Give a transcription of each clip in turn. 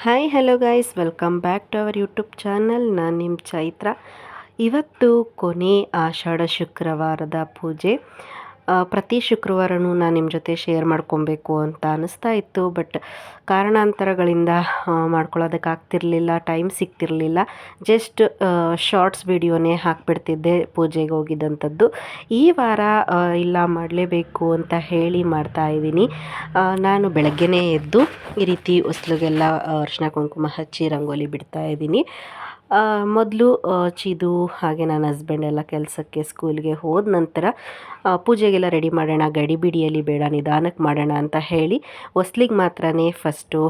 Hi hello guys welcome back to our YouTube channel ನಾನು ನಿಮ್ಮ ಚೈತ್ರ. ಇವತ್ತು ಕೊನೆ ಆಷಾಢ ಶುಕ್ರವಾರದ ಪೂಜೆ. ಪ್ರತಿ ಶುಕ್ರವಾರನೂ ನಾನು ನಿಮ್ಮ ಜೊತೆ ಶೇರ್ ಮಾಡ್ಕೊಬೇಕು ಅಂತ ಅನ್ನಿಸ್ತಾ ಇತ್ತು. ಬಟ್ ಕಾರಣಾಂತರಗಳಿಂದ ಮಾಡ್ಕೊಳ್ಳೋದಕ್ಕೆ ಮಾಡ್ಕೊಳ್ಳೋದಕ್ಕಾಗ್ತಿರ್ಲಿಲ್ಲ ಟೈಮ್ ಸಿಗ್ತಿರಲಿಲ್ಲ. ಜಸ್ಟ್ ಶಾರ್ಟ್ಸ್ ವಿಡಿಯೋನೇ ಹಾಕ್ಬಿಡ್ತಿದ್ದೆ ಪೂಜೆಗೆ ಹೋಗಿದ್ದಂಥದ್ದು ಈ ವಾರ ಇಲ್ಲ ಮಾಡಲೇಬೇಕು ಅಂತ ಹೇಳಿ ಮಾಡ್ತಾ ಇದ್ದೀನಿ. ನಾನು ಬೆಳಗ್ಗೆನೇ ಎದ್ದು ಈ ರೀತಿ ಹೊಸ್ಲಿಗೆಲ್ಲ ಅರಿಶಿನ ಕುಂಕುಮ ಹಚ್ಚಿ ರಂಗೋಲಿ ಬಿಡ್ತಾ ಇದ್ದೀನಿ. ಮೊದಲು ಚಿದು ಹಾಗೆ ನನ್ನ ಹಸ್ಬೆಂಡ್ ಎಲ್ಲ ಕೆಲಸಕ್ಕೆ ಸ್ಕೂಲ್ಗೆ ಹೋದ ನಂತರ ಪೂಜೆಗೆಲ್ಲ ರೆಡಿ ಮಾಡೋಣ ಗಡಿಬಿಡಿಯಲ್ಲಿ ಬೇಡ ನಿಧಾನಕ್ಕೆ ಮಾಡೋಣ ಅಂತ ಹೇಳಿ ಹೊಸ್ಲಿಗೆ ಮಾತ್ರನೇ ಫಸ್ಟು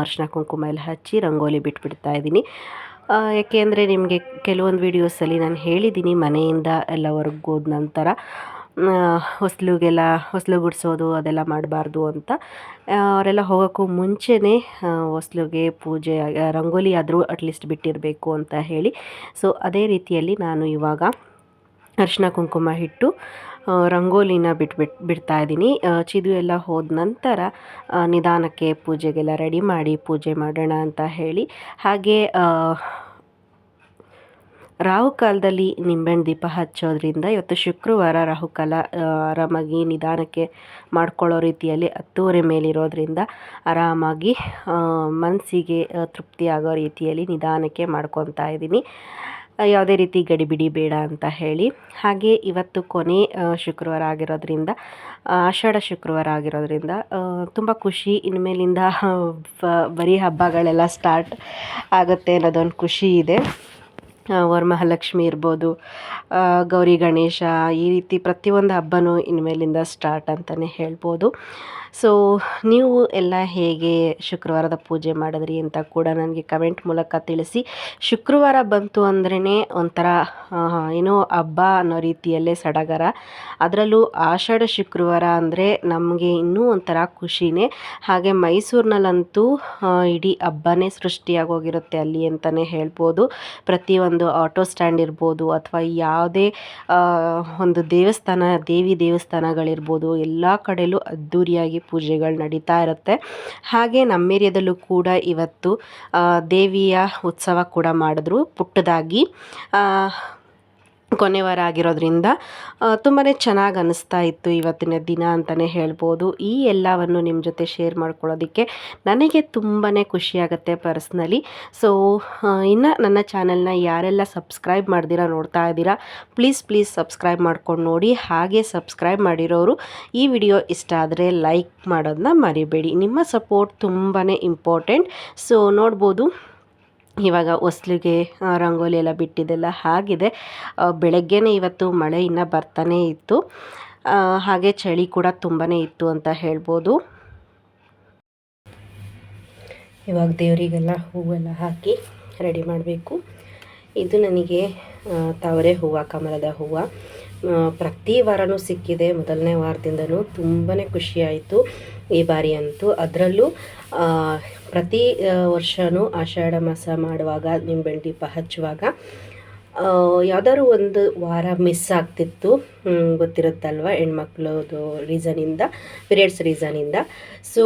ಅರಿಶಿನ ಕುಂಕುಮ ಎಲ್ಲ ಹಚ್ಚಿ ರಂಗೋಲಿ ಬಿಟ್ಬಿಡ್ತಾ ಇದ್ದೀನಿ. ಯಾಕೆ ಅಂದರೆ ನಿಮಗೆ ಕೆಲವೊಂದು ವೀಡಿಯೋಸಲ್ಲಿ ನಾನು ಹೇಳಿದ್ದೀನಿ, ಮನೆಯಿಂದ ಎಲ್ಲ ಹೊರಗೋದ ನಂತರ. ಹೊಸ್ಲಿಗೆಲ್ಲ, ಹೊಸ್ಲು ಗುಡಿಸೋದು, ಅದೆಲ್ಲ ಮಾಡಬಾರ್ದು ಅಂತ ಅವರೆಲ್ಲ ಹೋಗೋಕ್ಕೂ ಮುಂಚೆನೇ ಹೊಸಲುಗೆ ಪೂಜೆ ರಂಗೋಲಿ ಆದರೂ ಅಟ್ಲೀಸ್ಟ್ ಬಿಟ್ಟಿರಬೇಕು ಅಂತ ಹೇಳಿ. ಸೊ ಅದೇ ರೀತಿಯಲ್ಲಿ ನಾನು ಇವಾಗ ಅರಿಶಿನ ಕುಂಕುಮ ಹಿಟ್ಟು ರಂಗೋಲಿನ ಬಿಟ್ಬಿಟ್ಟು ಬಿಡ್ತಾ ಇದ್ದೀನಿ. ಚಿದು ಎಲ್ಲ ಹೋದ ನಂತರ ನಿಧಾನಕ್ಕೆ ಪೂಜೆಗೆಲ್ಲ ರೆಡಿ ಮಾಡಿ ಪೂಜೆ ಮಾಡೋಣ ಅಂತ ಹೇಳಿ. ಹಾಗೆ ರಾಹುಕಾಲದಲ್ಲಿ ನಿಂಬೆಹಣ್ಣು ದೀಪ ಹಚ್ಚೋದ್ರಿಂದ ಇವತ್ತು ಶುಕ್ರವಾರ ರಾಹುಕಾಲ ಆರಾಮಾಗಿ ನಿಧಾನಕ್ಕೆ ಮಾಡ್ಕೊಳ್ಳೋ ರೀತಿಯಲ್ಲಿ ಹತ್ತುವರೆ ಮೇಲಿರೋದ್ರಿಂದ ಆರಾಮಾಗಿ ಮನಸ್ಸಿಗೆ ತೃಪ್ತಿ ಆಗೋ ರೀತಿಯಲ್ಲಿ ನಿಧಾನಕ್ಕೆ ಮಾಡ್ಕೊತಾ ಇದ್ದೀನಿ. ಯಾವುದೇ ರೀತಿ ಗಡಿಬಿಡಿ ಬೇಡ ಅಂತ ಹೇಳಿ. ಹಾಗೆ ಇವತ್ತು ಕೊನೆ ಶುಕ್ರವಾರ ಆಗಿರೋದ್ರಿಂದ ಆಷಾಢ ಶುಕ್ರವಾರ ಆಗಿರೋದ್ರಿಂದ ತುಂಬ ಖುಷಿ. ಇನ್ಮೇಲಿಂದ ಬರೀ ಹಬ್ಬಗಳೆಲ್ಲ ಸ್ಟಾರ್ಟ್ ಆಗುತ್ತೆ ಅನ್ನೋದೊಂದು ಖುಷಿ ಇದೆ. ವರಮಹಾಲಕ್ಷ್ಮಿ ಇರ್ಬೋದು ಗೌರಿ ಗಣೇಶ ಈ ರೀತಿ ಪ್ರತಿಯೊಂದು ಹಬ್ಬನೂ ಇನ್ಮೇಲಿಂದ ಸ್ಟಾರ್ಟ್ ಅಂತಲೇ ಹೇಳ್ಬೋದು. ಸೊ ನೀವು ಎಲ್ಲ ಹೇಗೆ ಶುಕ್ರವಾರದ ಪೂಜೆ ಮಾಡಿದ್ರಿ ಅಂತ ಕೂಡ ನನಗೆ ಕಮೆಂಟ್ ಮೂಲಕ ತಿಳಿಸಿ. ಶುಕ್ರವಾರ ಬಂತು ಅಂದ್ರೇ ಒಂಥರ ಏನೋ ಹಬ್ಬ ಅನ್ನೋ ರೀತಿಯಲ್ಲೇ ಸಡಗರ. ಅದರಲ್ಲೂ ಆಷಾಢ ಶುಕ್ರವಾರ ಅಂದರೆ ನಮಗೆ ಇನ್ನೂ ಒಂಥರ ಖುಷಿನೇ. ಹಾಗೆ ಮೈಸೂರಿನಲ್ಲಂತೂ ಇಡೀ ಹಬ್ಬನೇ ಸೃಷ್ಟಿಯಾಗೋಗಿರುತ್ತೆ ಅಲ್ಲಿ ಅಂತಲೇ ಹೇಳ್ಬೋದು. ಪ್ರತಿಯೊಂದು ಆಟೋ ಸ್ಟ್ಯಾಂಡ್ ಇರ್ಬೋದು ಅಥವಾ ಯಾವುದೇ ಒಂದು ದೇವಸ್ಥಾನ, ದೇವಿ ದೇವಸ್ಥಾನಗಳಿರ್ಬೋದು, ಎಲ್ಲ ಕಡೆಯಲ್ಲೂ ಅದ್ಧೂರಿಯಾಗಿ ಪೂಜೆಗಳು ನಡೀತಾ ಇರುತ್ತೆ. ಹಾಗೆ ನಮ್ಮ ಏರಿಯಾದಲ್ಲೂ ಕೂಡ ಇವತ್ತು ದೇವಿಯ ಉತ್ಸವ ಕೂಡ ಮಾಡಿದ್ರು. ಪುಟ್ಟದಾಗಿ ಕೊನೆ ವಾರ ಆಗಿರೋದ್ರಿಂದ ತುಂಬಾ ಚೆನ್ನಾಗಿ ಅನ್ನಿಸ್ತಾ ಇತ್ತು ಇವತ್ತಿನ ದಿನ ಅಂತಲೇ ಹೇಳ್ಬೋದು. ಈ ಎಲ್ಲವನ್ನು ನಿಮ್ಮ ಜೊತೆ ಶೇರ್ ಮಾಡ್ಕೊಳ್ಳೋದಕ್ಕೆ ನನಗೆ ತುಂಬಾ ಖುಷಿಯಾಗುತ್ತೆ ಪರ್ಸ್ನಲಿ. ಸೊ ಇನ್ನು ನನ್ನ ಚಾನೆಲ್ನ ಯಾರೆಲ್ಲ ಸಬ್ಸ್ಕ್ರೈಬ್ ಮಾಡ್ದಿರಾ ನೋಡ್ತಾ ಇದ್ದೀರಾ, ಪ್ಲೀಸ್ ಪ್ಲೀಸ್ ಸಬ್ಸ್ಕ್ರೈಬ್ ಮಾಡ್ಕೊಂಡು ನೋಡಿ. ಹಾಗೆ ಸಬ್ಸ್ಕ್ರೈಬ್ ಮಾಡಿರೋರು ಈ ವಿಡಿಯೋ ಇಷ್ಟ ಆದರೆ ಲೈಕ್ ಮಾಡೋದನ್ನ ಮರಿಬೇಡಿ. ನಿಮ್ಮ ಸಪೋರ್ಟ್ ತುಂಬಾ ಇಂಪಾರ್ಟೆಂಟ್. ಸೊ, ನೋಡ್ಬೋದು. ಇವಾಗ ಹೊಸ್ಲಿಗೆ ರಂಗೋಲಿ ಎಲ್ಲ ಬಿಟ್ಟಿದ್ದೆಲ್ಲ ಆಗಿದೆ. ಬೆಳಗ್ಗೆನೇ ಇವತ್ತು ಮಳೆ ಇನ್ನೂ ಬರ್ತಾನೇ ಇತ್ತು. ಹಾಗೆ ಚಳಿ ಕೂಡ ತುಂಬಾ ಇತ್ತು ಅಂತ ಹೇಳ್ಬೋದು. ಇವಾಗ ದೇವರಿಗೆಲ್ಲ ಹೂವೆಲ್ಲ ಹಾಕಿ ರೆಡಿ ಮಾಡಬೇಕು. ಇದು ನನಗೆ ತಾವರೆ ಹೂವು, ಕಮಲದ ಹೂವು. ಪ್ರತಿ ವಾರನೂ ಸಿಕ್ಕಿದೆ. ಮೊದಲನೇ ವಾರದಿಂದನೂ ತುಂಬಾ ಖುಷಿಯಾಯಿತು ಈ ಬಾರಿ ಅಂತೂ. ಅದರಲ್ಲೂ ಪ್ರತಿ ವರ್ಷವೂ ಆಷಾಢ ಮಾಸ ಮಾಡುವಾಗ, ನಿಂಬೆಹಣ್ಣು ದೀಪ ಹಚ್ಚುವಾಗ ಯಾವ್ದಾದ್ರು ಒಂದು ವಾರ ಮಿಸ್ ಆಗ್ತಿತ್ತು ಗೊತ್ತಿರುತ್ತಲ್ವ ಹೆಣ್ಮಕ್ಳದು ರೀಸನಿಂದ ಪೀರಿಯಡ್ಸ್ ರೀಸನಿಂದ ಸೊ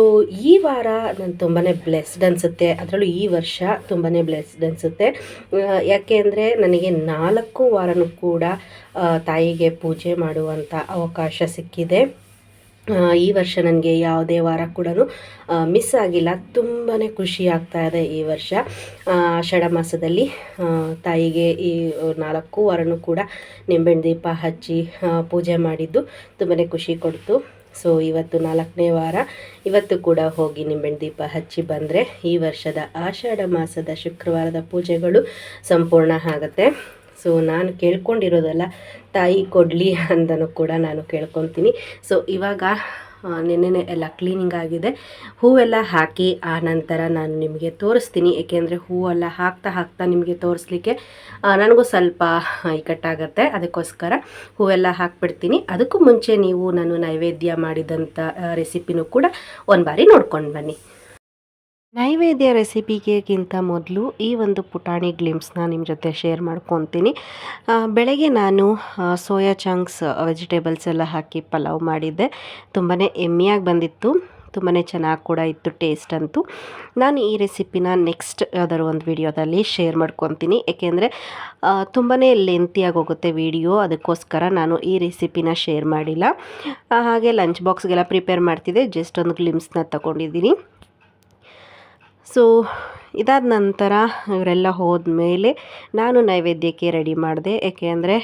ಈ ವಾರ ನಾನು ತುಂಬಾ ಬ್ಲೆಸ್ಡ್ ಅನಿಸುತ್ತೆ. ಅದರಲ್ಲೂ ಈ ವರ್ಷ ತುಂಬಾ ಬ್ಲೆಸ್ಡ್ ಅನಿಸುತ್ತೆ. ಯಾಕೆ ಅಂದರೆ ನನಗೆ ನಾಲ್ಕು ವಾರನೂ ಕೂಡ ತಾಯಿಗೆ ಪೂಜೆ ಮಾಡುವಂಥ ಅವಕಾಶ ಸಿಕ್ಕಿದೆ. ಈ ವರ್ಷ ನನಗೆ ಯಾವುದೇ ವಾರ ಕೂಡ ಮಿಸ್ ಆಗಿಲ್ಲ. ತುಂಬಾ ಖುಷಿ ಆಗ್ತಾ ಇದೆ ಈ ವರ್ಷ. ಆಷಾಢ ಮಾಸದಲ್ಲಿ ತಾಯಿಗೆ ಈ ನಾಲ್ಕು ವಾರನೂ ಕೂಡ ನಿಂಬೆಹಣ್ಣು ದೀಪ ಹಚ್ಚಿ ಪೂಜೆ ಮಾಡಿದ್ದು ತುಂಬಾ ಖುಷಿ ಕೊಡ್ತು. ಸೊ ಇವತ್ತು ನಾಲ್ಕನೇ ವಾರ. ಇವತ್ತು ಕೂಡ ಹೋಗಿ ನಿಂಬೆಹಣ್ಣು ದೀಪ ಹಚ್ಚಿ ಬಂದರೆ ಈ ವರ್ಷದ ಆಷಾಢ ಮಾಸದ ಶುಕ್ರವಾರದ ಪೂಜೆಗಳು ಸಂಪೂರ್ಣ ಆಗುತ್ತೆ. ಸೊ ನಾನು ಕೇಳ್ಕೊಂಡಿರೋದಲ್ಲ ತಾಯಿ ಕೊಡಲಿ ಅಂತಲೂ ಕೂಡ ನಾನು ಕೇಳ್ಕೊತೀನಿ. ಸೊ ಇವಾಗ ನೆನ್ನೆನೆ ಎಲ್ಲ ಕ್ಲೀನಿಂಗ್ ಆಗಿದೆ. ಹೂವೆಲ್ಲ ಹಾಕಿ ಆ ನಂತರ ನಾನು ನಿಮಗೆ ತೋರಿಸ್ತೀನಿ. ಏಕೆಂದರೆ ಹೂವೆಲ್ಲ ಹಾಕ್ತಾ ಹಾಕ್ತಾ ನಿಮಗೆ ತೋರಿಸ್ಲಿಕ್ಕೆ ನನಗೂ ಸ್ವಲ್ಪ ಇಕ್ಕಟ್ಟಾಗತ್ತೆ ಅದಕ್ಕೋಸ್ಕರ ಹೂವೆಲ್ಲ ಹಾಕ್ಬಿಡ್ತೀನಿ. ಅದಕ್ಕೂ ಮುಂಚೆ ನೀವು ನಾನು ನೈವೇದ್ಯ ಮಾಡಿದಂಥ ರೆಸಿಪಿನೂ ಕೂಡ ಒಂದು ಬಾರಿ ನೋಡ್ಕೊಂಡು ಬನ್ನಿ. ನೈವೇದ್ಯ ರೆಸಿಪಿಗೆಗಿಂತ ಮೊದಲು ಈ ಒಂದು ಪುಟಾಣಿ ಗ್ಲಿಮ್ಸ್ನ ನಿಮ್ಮ ಜೊತೆ ಶೇರ್ ಮಾಡ್ಕೊತೀನಿ. ಬೆಳಗ್ಗೆ ನಾನು ಸೋಯಾ ಚಂಕ್ಸ್ ವೆಜಿಟೇಬಲ್ಸ್ ಎಲ್ಲ ಹಾಕಿ ಪಲಾವ್ ಮಾಡಿದ್ದೆ. ತುಂಬಾ ಎಮ್ಮಿಯಾಗಿ ಬಂದಿತ್ತು. ತುಂಬಾ ಚೆನ್ನಾಗಿ ಕೂಡ ಇತ್ತು ಟೇಸ್ಟ್ ಅಂತೂ. ನಾನು ಈ ರೆಸಿಪಿನ ನೆಕ್ಸ್ಟ್ ಯಾವ್ದಾದ್ರು ಒಂದು ವಿಡಿಯೋದಲ್ಲಿ ಶೇರ್ ಮಾಡ್ಕೊತೀನಿ. ಏಕೆಂದರೆ ತುಂಬಾ ಲೆಂತಿಯಾಗಿ ಹೋಗುತ್ತೆ ವಿಡಿಯೋ ಅದಕ್ಕೋಸ್ಕರ ನಾನು ಈ ರೆಸಿಪಿನ ಶೇರ್ ಮಾಡಿಲ್ಲ. ಹಾಗೆ ಲಂಚ್ ಬಾಕ್ಸ್ಗೆಲ್ಲ ಪ್ರಿಪೇರ್ ಮಾಡ್ತಿದ್ದೆ. ಜಸ್ಟ್ ಒಂದು ಗ್ಲಿಮ್ಸ್ನ ತಗೊಂಡಿದ್ದೀನಿ. ಸೊ ಇದಾದ ನಂತರ ಇವರೆಲ್ಲ ಹೋದ್ಮೇಲೆ ನಾನು ನೈವೇದ್ಯಕ್ಕೆ ರೆಡಿ ಮಾಡಿದೆ. ಯಾಕೆ ಅಂದರೆ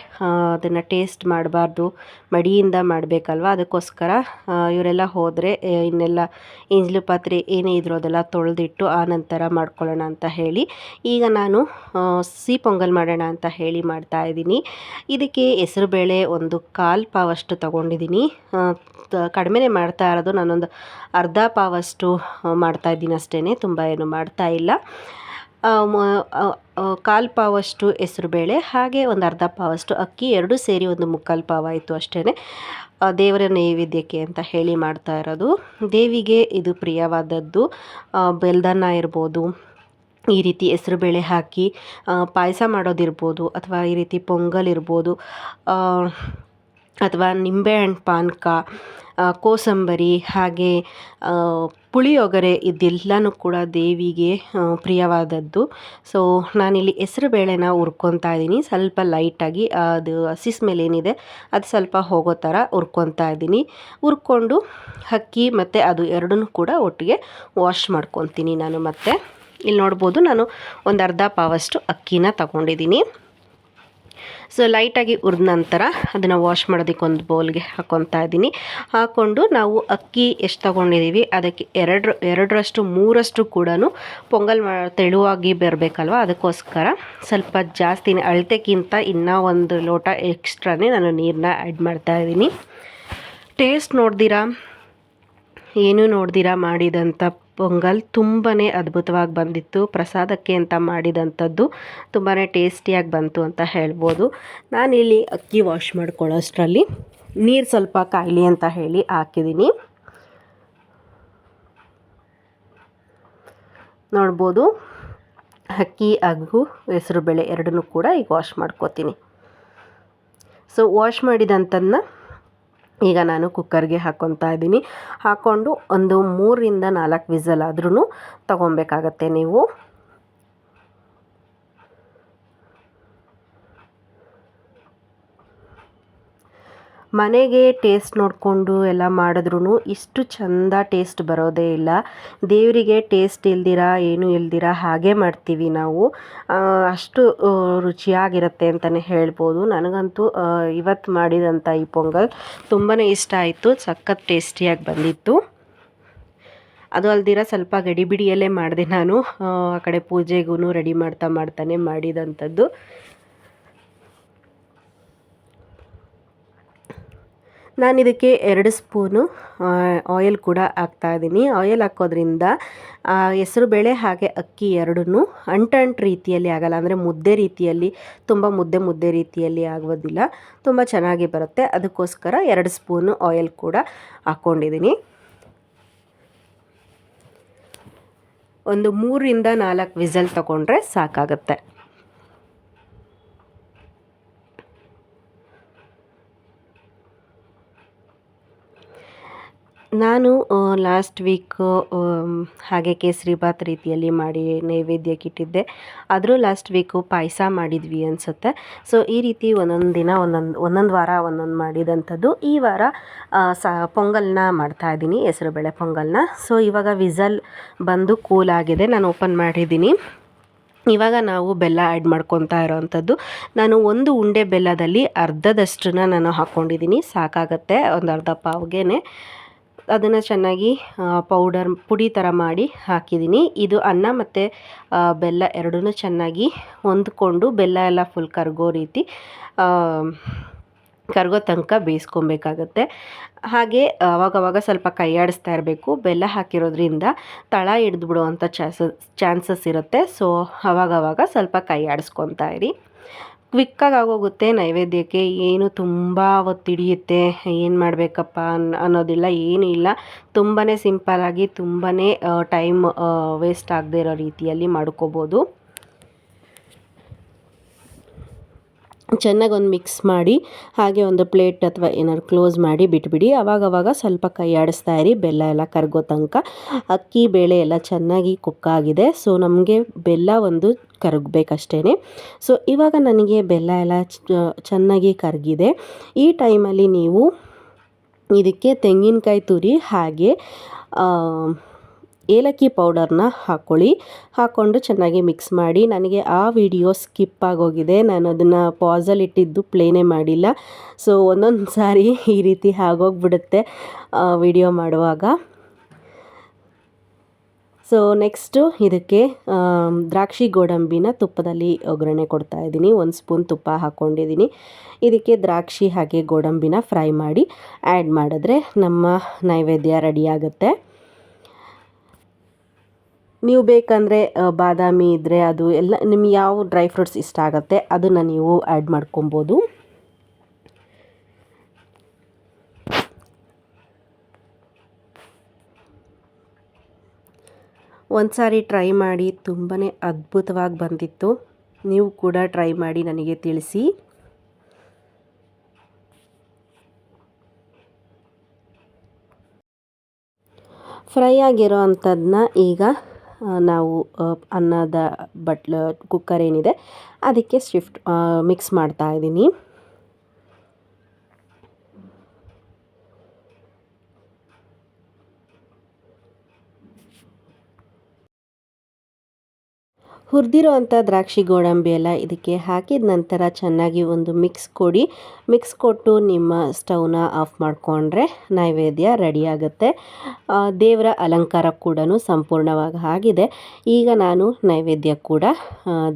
ಅದನ್ನು ಟೇಸ್ಟ್ ಮಾಡಬಾರ್ದು, ಮಡಿಯಿಂದ ಮಾಡಬೇಕಲ್ವ? ಅದಕ್ಕೋಸ್ಕರ ಇವರೆಲ್ಲ ಹೋದರೆ ಇನ್ನೆಲ್ಲ ಇಂಜ್ಲು ಪಾತ್ರೆ ಏನೇ ಇದ್ರೂ ಅದೆಲ್ಲ ತೊಳೆದಿಟ್ಟು ಆ ನಂತರ ಮಾಡ್ಕೊಳ್ಳೋಣ ಅಂತ ಹೇಳಿ, ಈಗ ನಾನು ಸಿಹಿ ಪೊಂಗಲ್ ಮಾಡೋಣ ಅಂತ ಹೇಳಿ ಮಾಡ್ತಾ ಇದ್ದೀನಿ. ಇದಕ್ಕೆ ಹೆಸರುಬೇಳೆ ಒಂದು ಕಾಲು ಪಾವಷ್ಟು ತೊಗೊಂಡಿದ್ದೀನಿ. ಕಡಿಮೆನೇ ಮಾಡ್ತಾ ಇರೋದು, ನಾನೊಂದು ಅರ್ಧ ಪಾವಷ್ಟು ಮಾಡ್ತಾ ಇದ್ದೀನಿ ಅಷ್ಟೇ ತುಂಬ ಏನು ಮಾಡ್ತಾ ಇಲ್ಲ. ಕಾಲು ಪಾವಷ್ಟು ಹೆಸರುಬೇಳೆ ಹಾಗೆ ಒಂದು ಅರ್ಧ ಪಾವಷ್ಟು ಅಕ್ಕಿ, ಎರಡು ಸೇರಿ ಒಂದು ಮುಕ್ಕಾಲು ಪಾವ ಆಯಿತು ಅಷ್ಟೇ ದೇವರ ನೈವೇದ್ಯಕ್ಕೆ ಅಂತ ಹೇಳಿ ಮಾಡ್ತಾ ಇರೋದು. ದೇವಿಗೆ ಇದು ಪ್ರಿಯವಾದದ್ದು. ಬೆಲ್ದನ್ನ ಇರ್ಬೋದು, ಈ ರೀತಿ ಹೆಸರುಬೇಳೆ ಹಾಕಿ ಪಾಯಸ ಮಾಡೋದಿರ್ಬೋದು, ಅಥವಾ ಈ ರೀತಿ ಪೊಂಗಲ್ ಇರ್ಬೋದು ಅಥವಾ ನಿಂಬೆಹಣ್ಣು ಪಾನಕ ಕೋಸಂಬರಿ, ಹಾಗೆ ಪುಳಿಯೋಗರೆ ಇದೆಲ್ಲನೂ ಕೂಡ ದೇವಿಗೆ ಪ್ರಿಯವಾದದ್ದು. ಸೊ ನಾನಿಲ್ಲಿ ಹೆಸರು ಬೇಳೆನ ಹುರ್ಕೊತಾ ಇದ್ದೀನಿ. ಸ್ವಲ್ಪ ಲೈಟಾಗಿ ಅದು ಹಸಿಸ್ ಮೇಲೆ ಏನಿದೆ ಅದು ಸ್ವಲ್ಪ ಹೋಗೋ ಥರ ಹುರ್ಕೊತಾ ಇದ್ದೀನಿ. ಹುರ್ಕೊಂಡು ಅಕ್ಕಿ ಮತ್ತು ಅದು ಎರಡನ್ನೂ ಕೂಡ ಒಟ್ಟಿಗೆ ವಾಶ್ ಮಾಡ್ಕೊತೀನಿ ನಾನು ಮತ್ತೆ. ಇಲ್ಲಿ ನೋಡ್ಬೋದು ನಾನು ಒಂದು ಅರ್ಧ ಪಾವಷ್ಟು ಅಕ್ಕಿನ ತಗೊಂಡಿದ್ದೀನಿ. ಸೊ ಲೈಟಾಗಿ ಉರಿದ ನಂತರ ಅದನ್ನು ವಾಶ್ ಮಾಡೋದಕ್ಕೆ ಒಂದು ಬೌಲ್ಗೆ ಹಾಕೊತಾ ಇದ್ದೀನಿ. ಹಾಕ್ಕೊಂಡು ನಾವು ಅಕ್ಕಿ ಎಷ್ಟು ತಗೊಂಡಿದ್ದೀವಿ ಅದಕ್ಕೆ ಎರಡು ಎರಡರಷ್ಟು, ಮೂರಷ್ಟು ಕೂಡ ಪೊಂಗಲ್ ತೆಳುವಾಗಿ ಬರಬೇಕಲ್ವ? ಅದಕ್ಕೋಸ್ಕರ ಸ್ವಲ್ಪ ಜಾಸ್ತಿ ಅಳತೆಗಿಂತ ಇನ್ನೂ ಒಂದು ಲೋಟ ಎಕ್ಸ್ಟ್ರಾನೇ ನಾನು ನೀರನ್ನ ಆ್ಯಡ್ ಮಾಡ್ತಾ ಇದ್ದೀನಿ. ಟೇಸ್ಟ್ ನೋಡ್ದಿರಾ? ಏನು ನೋಡ್ದಿರ ಮಾಡಿದಂಥ ಪೊಂಗಲ್ ತುಂಬಾ ಅದ್ಭುತವಾಗಿ ಬಂದಿತ್ತು. ಪ್ರಸಾದಕ್ಕೆ ಅಂತ ಮಾಡಿದಂಥದ್ದು ತುಂಬಾ ಟೇಸ್ಟಿಯಾಗಿ ಬಂತು ಅಂತ ಹೇಳ್ಬೋದು. ನಾನಿಲ್ಲಿ ಅಕ್ಕಿ ವಾಶ್ ಮಾಡ್ಕೊಳ್ಳೋಷ್ಟರಲ್ಲಿ ನೀರು ಸ್ವಲ್ಪ ಕಾಯಲಿ ಅಂತ ಹೇಳಿ ಹಾಕಿದ್ದೀನಿ. ನೋಡ್ಬೋದು, ಅಕ್ಕಿ ಹಾಗೂ ಹೆಸರುಬೇಳೆ ಎರಡನ್ನೂ ಕೂಡ ಈಗ ವಾಶ್ ಮಾಡ್ಕೋತೀನಿ. ಸೊ ವಾಶ್ ಮಾಡಿದಂಥದ್ದನ್ನ ಈಗ ನಾನು ಕುಕ್ಕರ್ಗೆ ಹಾಕ್ಕೊತಾ ಇದ್ದೀನಿ. ಹಾಕ್ಕೊಂಡು ಒಂದು ಮೂರರಿಂದ ನಾಲ್ಕು ವಿಸಲ್ ಆದ್ರೂ ತಗೊಬೇಕಾಗತ್ತೆ ನೀವು. ಮನೆಗೆ ಟೇಸ್ಟ್ ನೋಡಿಕೊಂಡು ಎಲ್ಲ ಮಾಡಿದ್ರೂ ಇಷ್ಟು ಚಂದ ಟೇಸ್ಟ್ ಬರೋದೇ ಇಲ್ಲ. ದೇವರಿಗೆ ಟೇಸ್ಟ್ ಇಲ್ದಿರ, ಏನು ಇಲ್ದಿರ ಹಾಗೆ ಮಾಡ್ತೀವಿ ನಾವು. ಅಷ್ಟು ರುಚಿಯಾಗಿರುತ್ತೆ ಅಂತಲೇ ಹೇಳ್ಬೋದು. ನನಗಂತೂ ಇವತ್ತು ಮಾಡಿದಂಥ ಈ ಪೊಂಗಲ್ ತುಂಬಾ ಇಷ್ಟ ಆಯಿತು. ಸಖತ್ ಟೇಸ್ಟಿಯಾಗಿ ಬಂದಿತ್ತು. ಅದು ಅಲ್ದಿರ ಸ್ವಲ್ಪ ಗಡಿಬಿಡಿಯಲ್ಲೇ ಮಾಡಿದೆ ನಾನು. ಆ ಕಡೆ ಪೂಜೆಗೂ ರೆಡಿ ಮಾಡ್ತಾ ಮಾಡ್ತಾನೆ ಮಾಡಿದಂಥದ್ದು. ನಾನು ಇದಕ್ಕೆ ಎರಡು ಸ್ಪೂನು ಆಯಿಲ್ ಕೂಡ ಹಾಕ್ತಾ ಇದ್ದೀನಿ. ಆಯಿಲ್ ಹಾಕೋದ್ರಿಂದ ಹೆಸರುಬೇಳೆ ಹಾಗೆ ಅಕ್ಕಿ ಎರಡನ್ನೂ ಅಂಟಂಟು ರೀತಿಯಲ್ಲಿ ಆಗಲ್ಲ. ಅಂದರೆ ಮುದ್ದೆ ರೀತಿಯಲ್ಲಿ, ತುಂಬ ಮುದ್ದೆ ಮುದ್ದೆ ರೀತಿಯಲ್ಲಿ ಆಗೋದಿಲ್ಲ. ತುಂಬ ಚೆನ್ನಾಗಿ ಬರುತ್ತೆ. ಅದಕ್ಕೋಸ್ಕರ ಎರಡು ಸ್ಪೂನು ಆಯಿಲ್ ಕೂಡ ಹಾಕ್ಕೊಂಡಿದ್ದೀನಿ ಒಂದು ಮೂರರಿಂದ ನಾಲ್ಕು ವಿಸಲ್ ತಗೊಂಡ್ರೆ ಸಾಕಾಗುತ್ತೆ. ನಾನು ಲಾಸ್ಟ್ ವೀಕ್ ಹಾಗೆ ಕೇಸರಿ ಬಾತ್ ರೀತಿಯಲ್ಲಿ ಮಾಡಿ ನೈವೇದ್ಯಕ್ಕೆ ಇಟ್ಟಿದ್ದೆ. ಆದರೂ ಲಾಸ್ಟ್ ವೀಕು ಪಾಯಸ ಮಾಡಿದ್ವಿ ಅನಿಸುತ್ತೆ. ಸೊ ಈ ರೀತಿ ಒಂದೊಂದು ದಿನ, ಒಂದೊಂದು ಒಂದೊಂದು ವಾರ ಒಂದೊಂದು ಮಾಡಿದಂಥದ್ದು. ಈ ವಾರ ಸ, ಪೊಂಗಲ್ನ ಮಾಡ್ತಾ ಇದ್ದೀನಿ, ಹೆಸರುಬೇಳೆ ಪೊಂಗಲ್ನ. ಸೊ ಇವಾಗ ವಿಸಲ್ ಬಂದು ಕೂಲ್ ಆಗಿದೆ. ನಾನು ಓಪನ್ ಮಾಡಿದ್ದೀನಿ. ಇವಾಗ ನಾವು ಬೆಲ್ಲ ಆ್ಯಡ್ ಮಾಡ್ಕೊತಾ ಇರೋವಂಥದ್ದು ನಾನು ಒಂದು ಉಂಡೆ ಬೆಲ್ಲದಲ್ಲಿ ಅರ್ಧದಷ್ಟನ್ನ ನಾನು ಹಾಕ್ಕೊಂಡಿದ್ದೀನಿ ಸಾಕಾಗತ್ತೆ, ಒಂದು ಅರ್ಧ ಪಾವ್ಗೆ ಅದನ್ನು ಚೆನ್ನಾಗಿ ಪೌಡರ್ ಪುಡಿ ಥರ ಮಾಡಿ ಹಾಕಿದ್ದೀನಿ ಇದು ಅನ್ನ ಮತ್ತು ಬೆಲ್ಲ ಎರಡೂ ಚೆನ್ನಾಗಿ ಹೊಂದ್ಕೊಂಡು ಬೆಲ್ಲ ಎಲ್ಲ ಫುಲ್ ಕರಗೋ ರೀತಿ ಕರಗೋ ತನಕ ಬೇಯಿಸ್ಕೊಬೇಕಾಗತ್ತೆ. ಹಾಗೆ ಅವಾಗವಾಗ ಸ್ವಲ್ಪ ಕೈಯಾಡಿಸ್ತಾ ಇರಬೇಕು. ಬೆಲ್ಲ ಹಾಕಿರೋದ್ರಿಂದ ತಳ ಹಿಡಿದು ಬಿಡುವಂಥ ಚಾನ್ಸಸ್ ಚಾನ್ಸಸ್ ಇರುತ್ತೆ. ಸೊ ಅವಾಗವಾಗ ಸ್ವಲ್ಪ ಕೈಯಾಡಿಸ್ಕೊತಾ ಇರಿ. ಕ್ವಿಕ್ಕಾಗಿ ಆಗೋಗುತ್ತೆ ನೈವೇದ್ಯಕ್ಕೆ. ಏನು ತುಂಬ ಹೊತ್ತು ಹಿಡಿಯುತ್ತೆ. ಏನು ಮಾಡಬೇಕಪ್ಪ ಅನ್, ಅನ್ನೋದಿಲ್ಲ, ಏನೂ ಇಲ್ಲ. ತುಂಬಾ ಸಿಂಪಲ್ಲಾಗಿ ತುಂಬಾ ಟೈಮ್ ವೇಸ್ಟ್ ಆಗದೇ ಇರೋ ರೀತಿಯಲ್ಲಿ ಮಾಡ್ಕೋಬೋದು. ಚೆನ್ನಾಗಿ ಒಂದು ಮಿಕ್ಸ್ ಮಾಡಿ, ಹಾಗೆ ಒಂದು ಪ್ಲೇಟ್ ಅಥವಾ ಏನಾದ್ರು ಕ್ಲೋಸ್ ಮಾಡಿ ಬಿಟ್ಬಿಡಿ. ಅವಾಗವಾಗ ಸ್ವಲ್ಪ ಕೈ ಆಡಿಸ್ತಾ ಇರಿ. ಬೆಲ್ಲ ಎಲ್ಲ ಕರಗೋ ತನಕ. ಅಕ್ಕಿ, ಬೇಳೆ ಎಲ್ಲ ಚೆನ್ನಾಗಿ ಕುಕ್ ಆಗಿದೆ. ಸೊ ನಮಗೆ ಬೆಲ್ಲ ಒಂದು ಕರಗಬೇಕಷ್ಟೇ ಸೊ ಇವಾಗ ನನಗೆ ಬೆಲ್ಲ ಎಲ್ಲ ಚೆನ್ನಾಗಿ ಕರಗಿದೆ. ಈ ಟೈಮಲ್ಲಿ ನೀವು ಇದಕ್ಕೆ ತೆಂಗಿನಕಾಯಿ ತುರಿ ಹಾಗೆ ಏಲಕ್ಕಿ ಪೌಡರ್ನ ಹಾಕ್ಕೊಳ್ಳಿ ಹಾಕ್ಕೊಂಡು ಚೆನ್ನಾಗಿ ಮಿಕ್ಸ್ ಮಾಡಿ ನನಗೆ ಆ ವಿಡಿಯೋ ಸ್ಕಿಪ್ ಆಗೋಗಿದೆ. ನಾನು ಅದನ್ನು ಪಾಸಲ್ಲಿ ಇಟ್ಟಿದ್ದು ಪ್ಲೇನೇ ಮಾಡಿಲ್ಲ. ಸೊ ಒಂದೊಂದು ಸಾರಿ ಈ ರೀತಿ ಆಗೋಗ್ಬಿಡುತ್ತೆ ವಿಡಿಯೋ ಮಾಡುವಾಗ. ಸೊ ನೆಕ್ಸ್ಟು ಇದಕ್ಕೆ ದ್ರಾಕ್ಷಿ ಗೋಡಂಬಿನ ತುಪ್ಪದಲ್ಲಿ ಒಗ್ಗರಣೆ ಕೊಡ್ತಾ ಇದ್ದೀನಿ. ಒಂದು ಸ್ಪೂನ್ ತುಪ್ಪ ಹಾಕ್ಕೊಂಡಿದ್ದೀನಿ ಇದಕ್ಕೆ ದ್ರಾಕ್ಷಿ ಹಾಗೆ ಗೋಡಂಬಿನ ಫ್ರೈ ಮಾಡಿ ಆ್ಯಡ್ ಮಾಡಿದ್ರೆ ನಮ್ಮ ನೈವೇದ್ಯ ರೆಡಿ ಆಗುತ್ತೆ. ನೀವು ಬೇಕಂದರೆ ಬಾದಾಮಿ ಇದ್ದರೆ ಅದು ಎಲ್ಲ, ನಿಮ್ಗೆ ಯಾವ ಡ್ರೈ ಫ್ರೂಟ್ಸ್ ಇಷ್ಟ ಆಗುತ್ತೆ, ಅದನ್ನು ನೀವು ಆ್ಯಡ್ ಮಾಡ್ಕೊಬೋದು. ಒಂದು ಸಾರಿ ಟ್ರೈ ಮಾಡಿ ತುಂಬಾ ಅದ್ಭುತವಾಗಿ ಬಂದಿತ್ತು. ನೀವು ಕೂಡ ಟ್ರೈ ಮಾಡಿ ನನಗೆ ತಿಳಿಸಿ. ಫ್ರೈ ಆಗಿರೋ ಅಂಥದ್ದನ್ನ ಈಗ ನಾವು ಅನ್ನದ ಬಟ್ಲ ಕುಕ್ಕರ್ ಏನಿದೆ ಅದಕ್ಕೆ ಶಿಫ್ಟ್ ಮಿಕ್ಸ್ ಮಾಡ್ತಾ ಇದ್ದೀನಿ. ಹುರಿದಿರೋ ಅಂಥ ದ್ರಾಕ್ಷಿ ಗೋಡಂಬಿ ಎಲ್ಲ ಇದಕ್ಕೆ ಹಾಕಿದ ನಂತರ ಚೆನ್ನಾಗಿ ಒಂದು ಮಿಕ್ಸ್ ಕೊಡಿ. ಮಿಕ್ಸ್ ಕೊಟ್ಟು ನಿಮ್ಮ ಸ್ಟವ್ನ ಆಫ್ ಮಾಡಿಕೊಂಡ್ರೆ ನೈವೇದ್ಯ ರೆಡಿಯಾಗುತ್ತೆ ದೇವರ ಅಲಂಕಾರ ಕೂಡ ಸಂಪೂರ್ಣವಾಗಿ ಆಗಿದೆ. ಈಗ ನಾನು ನೈವೇದ್ಯ ಕೂಡ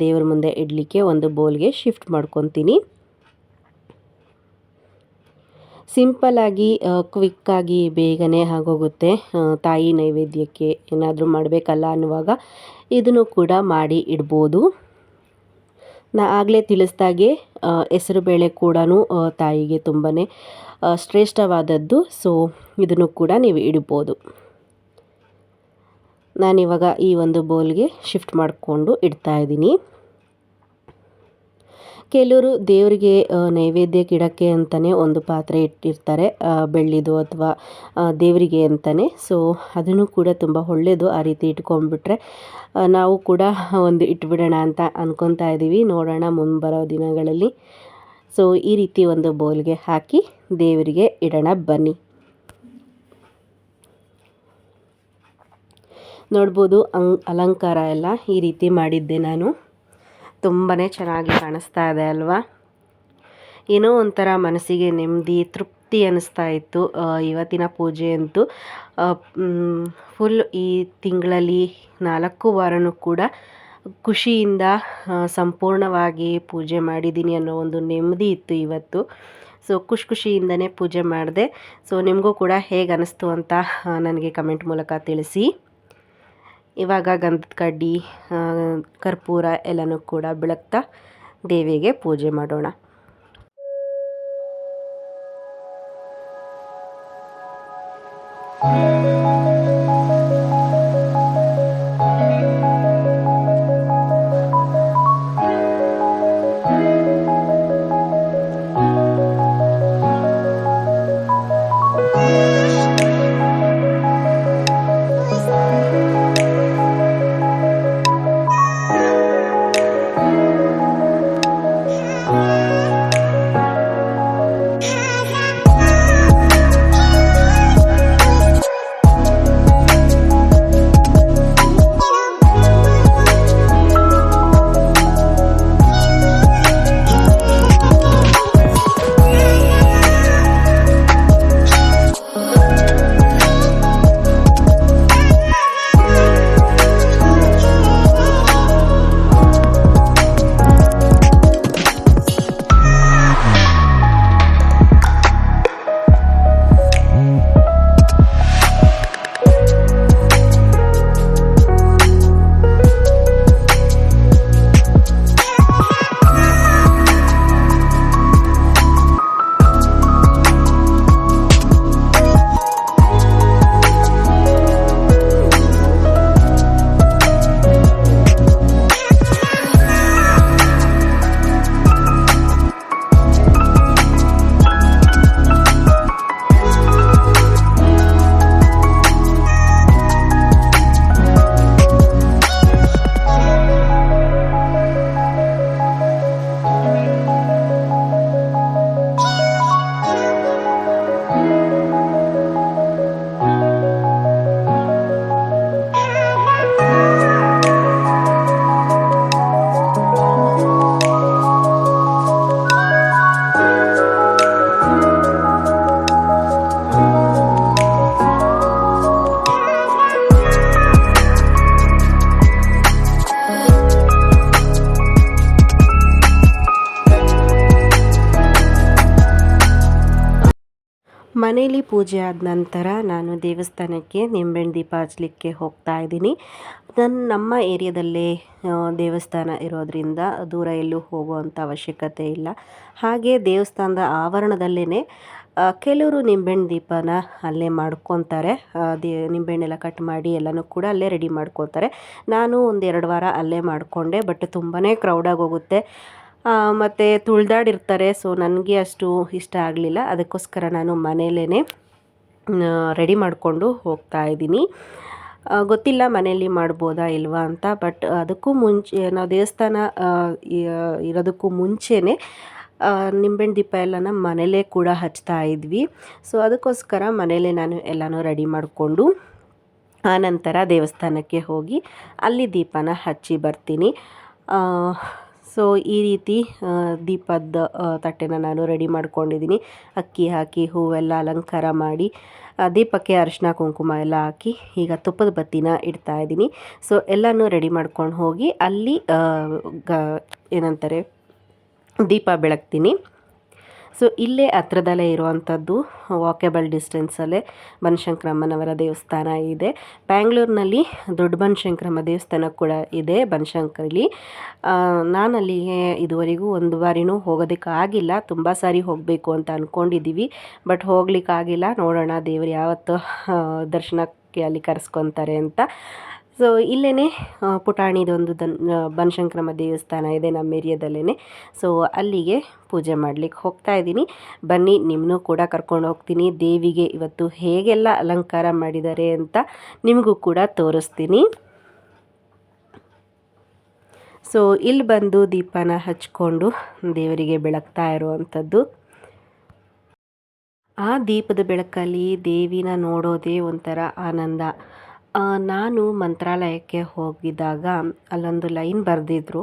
ದೇವ್ರ ಮುಂದೆ ಇಡಲಿಕ್ಕೆ ಒಂದು ಬೌಲ್ಗೆ ಶಿಫ್ಟ್ ಮಾಡ್ಕೊತೀನಿ. ಸಿಂಪಲ್ಲಾಗಿ ಕ್ವಿಕ್ಕಾಗಿ ಬೇಗನೆ ಆಗೋಗುತ್ತೆ. ತಾಯಿ ನೈವೇದ್ಯಕ್ಕೆ ಏನಾದರೂ ಮಾಡಬೇಕಲ್ಲ ಅನ್ನುವಾಗ ಇದನ್ನು ಕೂಡ ಮಾಡಿ ಇಡ್ಬೋದು. ನಾ ಆಗಲೇ ತಿಳಿಸ್ದಾಗೆ ಹೆಸರುಬೇಳೆ ಕೂಡ ತಾಯಿಗೆ ತುಂಬಾ ಶ್ರೇಷ್ಠವಾದದ್ದು. ಸೊ ಇದನ್ನು ಕೂಡ ನೀವು ಇಡ್ಬೋದು. ನಾನಿವಾಗ ಈ ಒಂದು ಬೌಲ್ಗೆ ಶಿಫ್ಟ್ ಮಾಡಿಕೊಂಡು ಇಡ್ತಾ ಇದ್ದೀನಿ. ಕೆಲವರು ದೇವರಿಗೆ ನೈವೇದ್ಯಕ್ಕೆ ಇಡೋಕ್ಕೆ ಅಂತಲೇ ಒಂದು ಪಾತ್ರೆ ಇಟ್ಟಿರ್ತಾರೆ ಬೆಳ್ಳಿದು ಅಥವಾ ದೇವರಿಗೆ ಅಂತಲೇ ಸೊ ಅದನ್ನು ಕೂಡ ತುಂಬ ಒಳ್ಳೆಯದು ಆ ರೀತಿ ಇಟ್ಕೊಂಡ್ಬಿಟ್ರೆ ನಾವು ಕೂಡ ಒಂದು ಇಟ್ಬಿಡೋಣ ಅಂತ ಅನ್ಕೊತಾ ಇದ್ದೀವಿ. ನೋಡೋಣ ಮುಂಬರೋ ದಿನಗಳಲ್ಲಿ. ಸೊ ಈ ರೀತಿ ಒಂದು ಬೌಲ್ಗೆ ಹಾಕಿ ದೇವರಿಗೆ ಇಡೋಣ ಬನ್ನಿ. ನೋಡ್ಬೋದು ಅಲಂಕಾರ ಎಲ್ಲ ಈ ರೀತಿ ಮಾಡಿದ್ದೆ ನಾನು. ತುಂಬಾ ಚೆನ್ನಾಗಿ ಕಾಣಿಸ್ತಾ ಇದೆ ಅಲ್ವಾ? ಏನೋ ಒಂಥರ ಮನಸ್ಸಿಗೆ ನೆಮ್ಮದಿ, ತೃಪ್ತಿ ಅನ್ನಿಸ್ತಾ ಇತ್ತು ಇವತ್ತಿನ ಪೂಜೆ ಅಂತೂ. ಫುಲ್ ಈ ತಿಂಗಳಲ್ಲಿ ನಾಲ್ಕು ವಾರನೂ ಕೂಡ ಖುಷಿಯಿಂದ ಸಂಪೂರ್ಣವಾಗಿ ಪೂಜೆ ಮಾಡಿದ್ದೀನಿ ಅನ್ನೋ ಒಂದು ನೆಮ್ಮದಿ ಇತ್ತು ಇವತ್ತು. ಸೊ ಖುಷಿ ಖುಷಿಯಿಂದನೇ ಪೂಜೆ ಮಾಡಿದೆ. ಸೊ ನಿಮಗೂ ಕೂಡ ಹೇಗೆ ಅನ್ನಿಸ್ತು ಅಂತ ನನಗೆ ಕಮೆಂಟ್ ಮೂಲಕ ತಿಳಿಸಿ. ಇವಾಗ ಗಂಧದ ಕಡ್ಡಿ ಕರ್ಪೂರ ಎಲ್ಲನೂ ಕೂಡ ಬೆಳಗ್ತಾ ದೇವಿಗೆ ಪೂಜೆ ಮಾಡೋಣ. ಮನೇಲಿ ಪೂಜೆ ಆದ ನಂತರ ನಾನು ದೇವಸ್ಥಾನಕ್ಕೆ ನಿಂಬೆಹಣ್ಣು ದೀಪ ಹಚ್ಚಲಿಕ್ಕೆ ಹೋಗ್ತಾ ಇದ್ದೀನಿ. ನನ್ನ, ನಮ್ಮ ಏರಿಯಾದಲ್ಲೇ ದೇವಸ್ಥಾನ ಇರೋದರಿಂದ ದೂರ ಎಲ್ಲೂ ಹೋಗುವಂಥ ಅವಶ್ಯಕತೆ ಇಲ್ಲ. ಹಾಗೆ ದೇವಸ್ಥಾನದ ಆವರಣದಲ್ಲೇ ಕೆಲವರು ನಿಂಬೆಹಣ್ಣು ದೀಪನ ಅಲ್ಲೇ ಮಾಡ್ಕೊತಾರೆ. ದೇ, ನಿಂಬೆಹಣ್ಣೆಲ್ಲ ಕಟ್ ಮಾಡಿ ಎಲ್ಲನೂ ಕೂಡ ಅಲ್ಲೇ ರೆಡಿ ಮಾಡ್ಕೊತಾರೆ. ನಾನು ಒಂದೆರಡು ವಾರ ಅಲ್ಲೇ ಮಾಡಿಕೊಂಡೆ, ಬಟ್ ತುಂಬಾ ಕ್ರೌಡಾಗಿ ಹೋಗುತ್ತೆ. ಮತ್ತು ತುಳಿದಾಡಿರ್ತಾರೆ ಸೊ ನನಗೆ ಅಷ್ಟು ಇಷ್ಟ ಆಗಲಿಲ್ಲ. ಅದಕ್ಕೋಸ್ಕರ ನಾನು ಮನೆಯಲ್ಲೇ ರೆಡಿ ಮಾಡಿಕೊಂಡು ಹೋಗ್ತಾ ಇದ್ದೀನಿ. ಗೊತ್ತಿಲ್ಲ ಮನೆಯಲ್ಲಿ ಮಾಡ್ಬೋದಾ ಇಲ್ವಾ ಅಂತ ಬಟ್ ಅದಕ್ಕೂ ಮುಂಚೆ, ನಾವು ದೇವಸ್ಥಾನ ಇರೋದಕ್ಕೂ ಮುಂಚೆನೇ ನಿಂಬೆಹಣ್ಣು ದೀಪ ಎಲ್ಲನ ಮನೇಲೇ ಕೂಡ ಹಚ್ತಾ ಇದ್ವಿ. ಸೊ ಅದಕ್ಕೋಸ್ಕರ ಮನೇಲೆ ನಾನು ಎಲ್ಲನೂ ರೆಡಿ ಮಾಡಿಕೊಂಡು ಆನಂತರ ದೇವಸ್ಥಾನಕ್ಕೆ ಹೋಗಿ ಅಲ್ಲಿ ದೀಪನ ಹಚ್ಚಿ ಬರ್ತೀನಿ. ಸೊ, ಈ ರೀತಿ ದೀಪದ ತಟ್ಟೆನ ನಾನು ರೆಡಿ ಮಾಡ್ಕೊಂಡಿದ್ದೀನಿ. ಅಕ್ಕಿ ಹಾಕಿ, ಹೂವೆಲ್ಲ ಅಲಂಕಾರ ಮಾಡಿ ದೀಪಕ್ಕೆ ಅರಿಶಿನ ಕುಂಕುಮ ಎಲ್ಲ ಹಾಕಿ, ಈಗ ತುಪ್ಪದ ಬತ್ತಿನ ಇಡ್ತಾ ಇದ್ದೀನಿ. ಸೊ, ಎಲ್ಲನೂ ರೆಡಿ ಮಾಡ್ಕೊಂಡು ಹೋಗಿ, ಅಲ್ಲಿ ಗ, ಏನಂತಾರೆ, ದೀಪ ಬೆಳಗ್ತೀನಿ. ಸೊ ಇಲ್ಲೇ ಹತ್ರದಲ್ಲೇ ಇರುವಂಥದ್ದು ವಾಕೆಬಲ್ ಡಿಸ್ಟೆನ್ಸಲ್ಲೇ ಬನಶಂಕರಮ್ಮನವರ ದೇವಸ್ಥಾನ ಇದೆ. ಬ್ಯಾಂಗ್ಳೂರಿನಲ್ಲಿ ದೊಡ್ಡ ಬನಶಂಕರಮ್ಮ ದೇವಸ್ಥಾನ ಕೂಡ ಇದೆ ಬನಶಂಕರಲ್ಲಿ. ನಾನು ಅಲ್ಲಿಗೆ ಇದುವರೆಗೂ ಒಂದು ಬಾರಿನೂ ಹೋಗೋದಕ್ಕಾಗಿಲ್ಲ ತುಂಬ ಸಾರಿ ಹೋಗಬೇಕು ಅಂತ ಅಂದ್ಕೊಂಡಿದ್ದೀವಿ ಬಟ್ ಹೋಗ್ಲಿಕ್ಕಾಗಿಲ್ಲ. ನೋಡೋಣ ದೇವರು ಯಾವತ್ತು ದರ್ಶನಕ್ಕೆ ಅಲ್ಲಿ ಕರೆಸ್ಕೊತಾರೆ ಅಂತ. ಸೊ ಇಲ್ಲೇ ಪುಟಾಣಿದೊಂದು ದನ್ ಬನಶಂಕ್ರಮ ದೇವಸ್ಥಾನ ಇದೆ ನಮ್ಮ ಏರಿಯಾದಲ್ಲೇ ಸೊ ಅಲ್ಲಿಗೆ ಪೂಜೆ ಮಾಡಲಿಕ್ಕೆ ಹೋಗ್ತಾ ಇದ್ದೀನಿ. ಬನ್ನಿ ನಿಮ್ಮನ್ನೂ ಕೂಡ ಕರ್ಕೊಂಡು ಹೋಗ್ತೀನಿ. ದೇವಿಗೆ ಇವತ್ತು ಹೇಗೆಲ್ಲ ಅಲಂಕಾರ ಮಾಡಿದ್ದಾರೆ ಅಂತ ನಿಮಗೂ ಕೂಡ ತೋರಿಸ್ತೀನಿ. ಸೊ ಇಲ್ಲಿ ಬಂದು ದೀಪನ ಹಚ್ಕೊಂಡು ದೇವರಿಗೆ ಬೆಳಗ್ತಾ ಇರುವಂಥದ್ದು. ಆ ದೀಪದ ಬೆಳಕಲ್ಲಿ ದೇವಿನ ನೋಡೋದೇ ಒಂಥರ ಆನಂದ. ನಾನು ಮಂತ್ರಾಲಯಕ್ಕೆ ಹೋಗಿದ್ದಾಗ ಅಲ್ಲೊಂದು ಲೈನ್ ಬರೆದಿದ್ರು.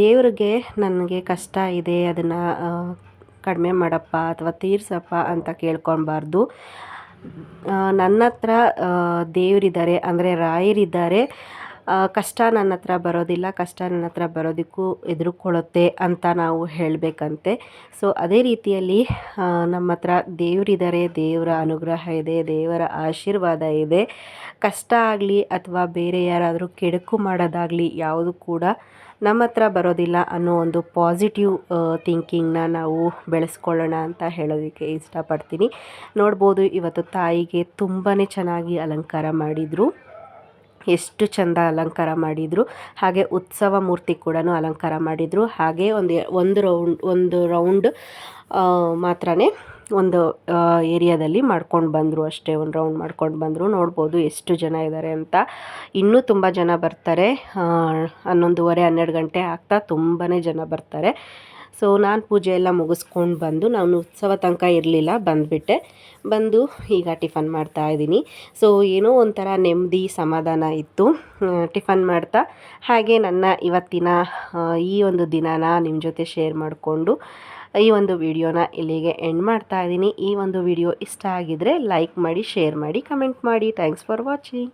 ದೇವ್ರಿಗೆ ನನಗೆ ಕಷ್ಟ ಇದೆ, ಅದನ್ನು ಕಡಿಮೆ ಮಾಡಪ್ಪ ಅಥವಾ ತೀರ್ಸಪ್ಪ ಅಂತ ಕೇಳ್ಕೊಬಾರ್ದು ನನ್ನ ಹತ್ರ ದೇವರಿದ್ದಾರೆ, ಅಂದರೆ ರಾಯರಿದ್ದಾರೆ. ಕಷ್ಟ ನನ್ನ ಹತ್ರ ಬರೋದಿಲ್ಲ, ಕಷ್ಟ ನನ್ನ ಹತ್ರ ಬರೋದಕ್ಕೂ ಎದುರುಕೊಳ್ಳುತ್ತೆ ಅಂತ ನಾವು ಹೇಳಬೇಕಂತೆ. ಸೊ ಅದೇ ರೀತಿಯಲ್ಲಿ ನಮ್ಮ ಹತ್ರ ದೇವರಿದ್ದಾರೆ, ದೇವರ ಅನುಗ್ರಹ ಇದೆ, ದೇವರ ಆಶೀರ್ವಾದ ಇದೆ. ಕಷ್ಟ ಆಗಲಿ ಅಥವಾ ಬೇರೆ ಯಾರಾದರೂ ಕೆಡುಕು ಮಾಡೋದಾಗಲಿ ಯಾವುದು ಕೂಡ ನಮ್ಮ ಹತ್ರ ಬರೋದಿಲ್ಲ ಅನ್ನೋ ಒಂದು ಪಾಸಿಟಿವ್ ಥಿಂಕಿಂಗ್ನ ನಾವು ಬೆಳೆಸ್ಕೊಳ್ಳೋಣ ಅಂತ ಹೇಳೋದಕ್ಕೆ ಇಷ್ಟಪಡ್ತೀನಿ. ನೋಡ್ಬೋದು, ಇವತ್ತು ತಾಯಿಗೆ ತುಂಬಾ ಚೆನ್ನಾಗಿ ಅಲಂಕಾರ ಮಾಡಿದರು. ಎಷ್ಟು ಚಂದ ಅಲಂಕಾರ ಮಾಡಿದರು. ಹಾಗೆ ಉತ್ಸವ ಮೂರ್ತಿ ಕೂಡ ಅಲಂಕಾರ ಮಾಡಿದರು. ಹಾಗೆ ಒಂದು ಒಂದು ರೌಂಡ್ ಒಂದು ರೌಂಡ್ ಮಾತ್ರ ಒಂದು ಏರಿಯಾದಲ್ಲಿ ಮಾಡ್ಕೊಂಡು ಬಂದರು ಅಷ್ಟೇ. ಒಂದು ರೌಂಡ್ ಮಾಡ್ಕೊಂಡು ಬಂದರು. ನೋಡ್ಬೋದು ಎಷ್ಟು ಜನ ಇದ್ದಾರೆ ಅಂತ. ಇನ್ನೂ ತುಂಬ ಜನ ಬರ್ತಾರೆ. ಹನ್ನೊಂದುವರೆ ಹನ್ನೆರಡು ಗಂಟೆ ಆಗ್ತಾ ತುಂಬಾ ಜನ ಬರ್ತಾರೆ. ಸೊ ನಾನು ಪೂಜೆ ಎಲ್ಲ ಮುಗಿಸ್ಕೊಂಡು ಬಂದು ನಾನು ಉತ್ಸವ ತನಕ ಇರಲಿಲ್ಲ, ಬಂದುಬಿಟ್ಟೆ. ಬಂದು ಈಗ ಟಿಫನ್ ಮಾಡ್ತಾ ಇದ್ದೀನಿ. ಸೊ ಏನೋ ಒಂಥರ ನೆಮ್ಮದಿ ಸಮಾಧಾನ ಇತ್ತು. ಟಿಫನ್ ಮಾಡ್ತಾ. ಹಾಗೆ ನನ್ನ ಇವತ್ತಿನ ಈ ಒಂದು ದಿನನ ನಿಮ್ಮ ಜೊತೆ ಶೇರ್ ಮಾಡಿಕೊಂಡು ಈ ಒಂದು ವಿಡಿಯೋನ ಇಲ್ಲಿಗೆ ಎಂಡ್ ಮಾಡ್ತಾ ಇದ್ದೀನಿ. ಈ ಒಂದು ವಿಡಿಯೋ ಇಷ್ಟ ಆಗಿದ್ದರೆ ಲೈಕ್ ಮಾಡಿ ಶೇರ್ ಮಾಡಿ ಕಮೆಂಟ್ ಮಾಡಿ. Thanks for watching